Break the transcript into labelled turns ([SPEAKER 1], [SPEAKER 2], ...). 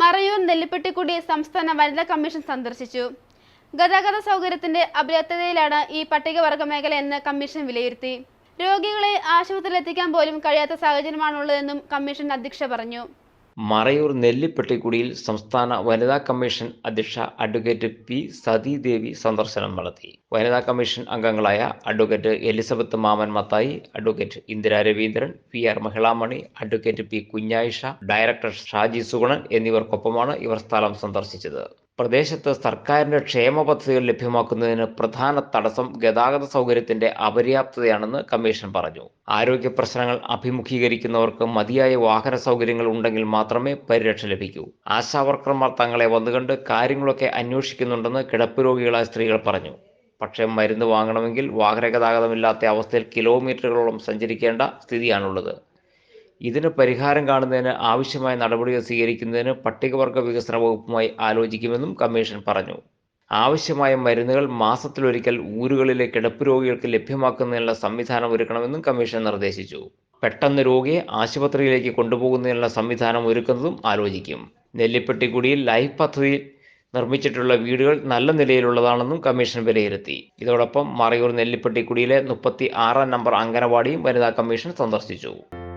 [SPEAKER 1] മറയൂർ നെല്ലിപ്പെട്ടിക്കുടി സംസ്ഥാന വനിതാ കമ്മീഷൻ സന്ദർശിച്ചു. ഗതാഗത സൗകര്യത്തിന്റെ അപര്യാപ്തതയിലാണ് ഈ പട്ടികവർഗ മേഖല എന്ന് കമ്മീഷൻ വിലയിരുത്തി. രോഗികളെ ആശുപത്രിയിൽ എത്തിക്കാൻ പോലും കഴിയാത്ത സാഹചര്യമാണുള്ളതെന്നും കമ്മീഷൻ അധ്യക്ഷ പറഞ്ഞു.
[SPEAKER 2] മറയൂർ നെല്ലിപ്പെട്ടിക്കുടിയിൽ സംസ്ഥാന വനിതാ കമ്മീഷൻ അധ്യക്ഷ അഡ്വക്കേറ്റ് പി സതീദേവി സന്ദർശനം നടത്തി. വനിതാ കമ്മീഷൻ അംഗങ്ങളായ advocate Elizabeth Maman Mathai advocate Indira Raveendran P R Mahilamani advocate P Kunhayisha director Shaji Sugunan എന്നിവർക്കൊപ്പമാണ് ഇവർ സ്ഥലം സന്ദർശിച്ചത്. പ്രദേശത്ത് സർക്കാരിന്റെ ക്ഷേമ പദ്ധതികൾ ലഭ്യമാക്കുന്നതിന് പ്രധാന തടസ്സം ഗതാഗത സൗകര്യത്തിന്റെ അപര്യാപ്തതയാണെന്ന് കമ്മീഷൻ പറഞ്ഞു. ആരോഗ്യ പ്രശ്നങ്ങൾ അഭിമുഖീകരിക്കുന്നവർക്ക് മതിയായ വാഹന സൗകര്യങ്ങൾ ഉണ്ടെങ്കിൽ മാത്രമേ പരിരക്ഷ ലഭിക്കൂ. ആശാവർക്കർമാർ തങ്ങളെ വന്നുകണ്ട് കാര്യങ്ങളൊക്കെ അന്വേഷിക്കുന്നുണ്ടെന്ന് കിടപ്പ് രോഗികളായ സ്ത്രീകൾ പറഞ്ഞു. പക്ഷേ മരുന്ന് വാങ്ങണമെങ്കിൽ വാഹന ഗതാഗതമില്ലാത്ത അവസ്ഥയിൽ കിലോമീറ്ററുകളോളം സഞ്ചരിക്കേണ്ട സ്ഥിതിയാണുള്ളത്. ഇതിന് പരിഹാരം കാണുന്നതിന് ആവശ്യമായ നടപടികൾ സ്വീകരിക്കുന്നതിന് പട്ടികവർഗ വികസന വകുപ്പുമായി ആലോചിക്കുമെന്നും കമ്മീഷൻ പറഞ്ഞു. ആവശ്യമായ മരുന്നുകൾ മാസത്തിലൊരിക്കൽ ഊരുകളിലെ കിടപ്പ് രോഗികൾക്ക് ലഭ്യമാക്കുന്നതിനുള്ള സംവിധാനം ഒരുക്കണമെന്നും കമ്മീഷൻ നിർദ്ദേശിച്ചു. പെട്ടെന്ന് രോഗിയെ ആശുപത്രിയിലേക്ക് കൊണ്ടുപോകുന്നതിനുള്ള സംവിധാനം ഒരുക്കുന്നതും ആലോചിക്കും. നെല്ലിപ്പെട്ടിക്കുടിയിൽ ലൈഫ് പദ്ധതിയിൽ നിർമ്മിച്ചിട്ടുള്ള വീടുകൾ നല്ല നിലയിലുള്ളതാണെന്നും കമ്മീഷൻ വിലയിരുത്തി. ഇതോടൊപ്പം മറയൂർ നെല്ലിപ്പെട്ടിക്കുടിയിലെ മുപ്പത്തി ആറാം നമ്പർ അംഗനവാടിയും വനിതാ കമ്മീഷൻ സന്ദർശിച്ചു.